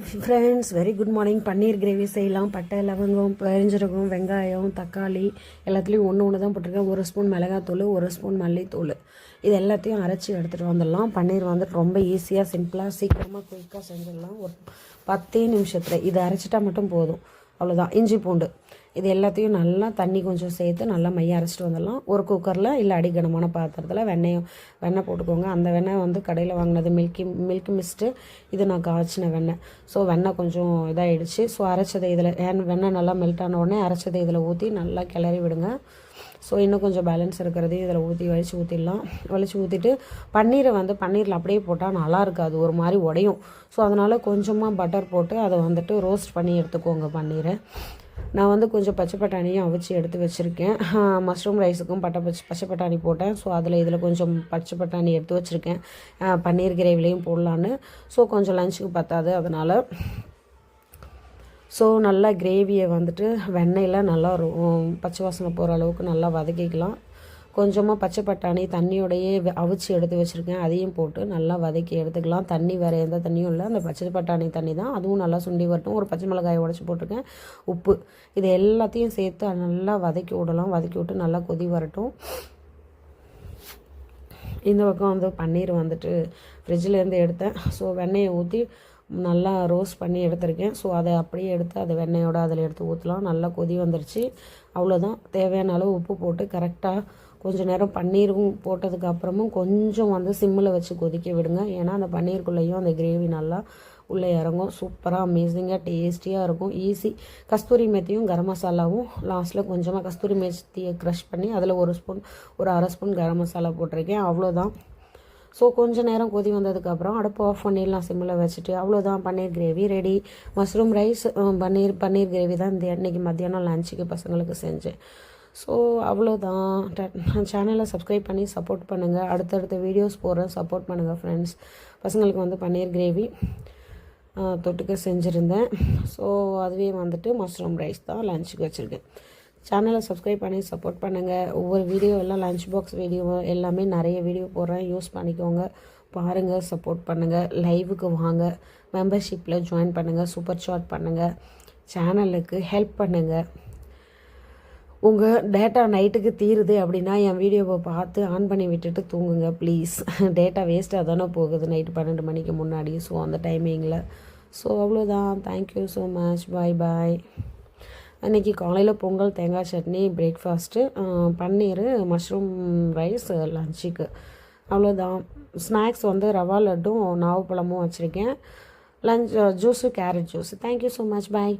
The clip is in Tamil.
Friends very good morning paneer gravy செய்யலாம். பட்டை லவங்கம் பெருஞ்சீரகம் வெங்காயம் தக்காளி எல்லாத்துலேயும் ஒன்று ஒன்று தான் போட்டிருக்கேன். ஒரு ஸ்பூன் மிளகாத்தூள் ஒரு ஸ்பூன் மல்லித்தூள். இது எல்லாத்தையும் அரைச்சி எடுத்துகிட்டு வந்துடலாம். பன்னீர் வந்துட்டு ரொம்ப ஈஸியாக சிம்பிளாக சீக்கிரமாக குயிக்காக செஞ்சிடலாம். ஒரு பத்தே நிமிஷத்தில் இதை அரைச்சிட்டா மட்டும் போதும். அவ்வளோதான் இஞ்சி பூண்டு. இது எல்லாத்தையும் நல்லா தண்ணி கொஞ்சம் சேர்த்து நல்லா மைய அரைச்சிட்டு வந்துடலாம். ஒரு குக்கரில் இல்லை அடிக்கனமான பாத்திரத்தில் வெண்ணெயும் வெண்ணெய் போட்டுக்கோங்க. அந்த வெண்ணெய் வந்து கடையில் வாங்கினது மில்கி மில்க் மிஸ்ட்டு இது நான் காய்ச்சின வெண்ணெய். ஸோ வெண்ணெய் கொஞ்சம் இதாகிடுச்சு ஸோ அரைச்சதை இதில் ஏன் வெண்ணெய் நல்லா மெல்ட் ஆன உடனே அரைச்சதை இதில் ஊற்றி நல்லா கிளறி விடுங்க. ஸோ இன்னும் கொஞ்சம் பேலன்ஸ் இருக்கிறதையும் இதில் ஊற்றி வலிச்சு ஊற்றிடலாம் வலிச்சு ஊற்றிட்டு பன்னீரை வந்து பன்னீரில் அப்படியே போட்டால் நல்லா இருக்காது. ஒரு மாதிரி உடையும். ஸோ அதனால் கொஞ்சமாக பட்டர் போட்டு அதை வந்துட்டு ரோஸ்ட் பண்ணி எடுத்துக்கோங்க பன்னீரை. நான் வந்து கொஞ்சம் பச்சை பட்டாணியும் அவிச்சு எடுத்து வச்சுருக்கேன். மஷ்ரூம் ரைஸுக்கும் பட்டை பச்சை பச்சை பட்டாணி போட்டேன். ஸோ அதில் இதில் கொஞ்சம் பச்சை பட்டாணி எடுத்து வச்சுருக்கேன். பன்னீர் கிரேவிலையும் போடலான்னு. ஸோ கொஞ்சம் லஞ்சுக்கு பத்தாது அதனால். ஸோ நல்லா கிரேவியை வந்துட்டு வெண்ணெயில் நல்லா பச்சை வாசனை போகிற அளவுக்கு நல்லா வதக்கிக்கலாம். கொஞ்சமாக பச்சை பட்டாணி தண்ணியோடையே அவிச்சு எடுத்து வச்சுருக்கேன். அதையும் போட்டு நல்லா வதக்கி எடுத்துக்கலாம். தண்ணி வேறு எந்த தண்ணியும் இல்லை. அந்த பச்சை பட்டாணி தண்ணி தான். அதுவும் நல்லா சுண்டி வரட்டும். ஒரு பச்சை மிளகாயை உடச்சி போட்டிருக்கேன். உப்பு. இது எல்லாத்தையும் சேர்த்து நல்லா வதக்கி விடலாம். வதக்கி விட்டு நல்லா கொதி வரட்டும். இந்த பக்கம் வந்து பன்னீர் வந்துட்டு ஃப்ரிட்ஜிலேருந்து எடுத்தேன். ஸோ வெண்ணெயை ஊற்றி நல்லா ரோஸ்ட் பண்ணி எடுத்திருக்கேன். ஸோ அதை அப்படியே எடுத்து அதை வெண்ணெயோடு அதில் எடுத்து ஊற்றலாம் நல்லா கொதி வந்துருச்சு. அவ்வளோதான் தேவையான அளவு உப்பு போட்டு கரெக்டாக கொஞ்சம் நேரம் பன்னீரும் போட்டதுக்கு அப்புறமும் கொஞ்சம் வந்து சிம்மில் வச்சு கொதிக்க விடுங்க. ஏன்னா அந்த பன்னீருக்குள்ளேயும் அந்த கிரேவி நல்லா உள்ளே இறங்கும். சூப்பராக அமேசிங்காக டேஸ்டியாக இருக்கும். ஈஸி கஸ்தூரி மெத்தியும் கரம் மசாலாவும் லாஸ்ட்டில் கொஞ்சமாக கஸ்தூரி மெத்தியை க்ரஷ் பண்ணி அதில் ஒரு ஸ்பூன் ஒரு அரை ஸ்பூன் கரம் மசாலா போட்டிருக்கேன். அவ்வளோதான் ஸோ கொஞ்சம் நேரம் கொதி வந்ததுக்கப்புறம் அடுப்பு ஆஃப் பண்ணிடலாம் சிம்மில் வச்சுட்டு. அவ்வளோதான் paneer gravy ready mushroom rice paneer paneer gravy தான் இந்த அன்றைக்கி மத்தியானம் லஞ்சுக்கு பசங்களுக்கு செஞ்சேன். ஸோ அவ்வளோதான் சேனலை சப்ஸ்கிரைப் பண்ணி சப்போர்ட் பண்ணுங்கள் அடுத்தடுத்த வீடியோஸ் போடுறேன் சப்போர்ட் பண்ணுங்கள் ஃப்ரெண்ட்ஸ் பசங்களுக்கு வந்து பன்னீர் கிரேவி தொட்டுக்க செஞ்சுருந்தேன். ஸோ அதுவே வந்துட்டு மஷ்ரூம் ரைஸ் தான் லஞ்சுக்கு வச்சுருக்கேன். சேனலை சப்ஸ்கிரைப் பண்ணி சப்போர்ட் பண்ணுங்கள் ஒவ்வொரு வீடியோ எல்லாம் லஞ்ச் பாக்ஸ் வீடியோ எல்லாமே நிறைய வீடியோ போடுறேன். யூஸ் பண்ணிக்கோங்க. பாருங்கள் சப்போர்ட் பண்ணுங்கள் லைவுக்கு வாங்க. மெம்பர்ஷிப்பில் ஜாயின் பண்ணுங்கள் சூப்பர் சாட் பண்ணுங்கள் சேனலுக்கு ஹெல்ப் பண்ணுங்கள் உங்கள் டேட்டா நைட்டுக்கு தீருது அப்படின்னா என் வீடியோவை பார்த்து ஆன் பண்ணி விட்டுட்டு தூங்குங்க ப்ளீஸ் டேட்டா வேஸ்ட்டாக தானே போகுது நைட்டு பன்னெண்டு மணிக்கு முன்னாடி. ஸோ அந்த டைமிங்கில் ஸோ அவ்வளோதான் thank you so much bye bye அன்றைக்கி காலையில் பொங்கல் தேங்காய் chutney breakfast paneer mushroom rice லஞ்சுக்கு அவ்வளோதான் ஸ்நாக்ஸ் வந்து ரவா லட்டும் நாவப்பழமும் வச்சுருக்கேன். Lunch juice carrot juice thank you so much bye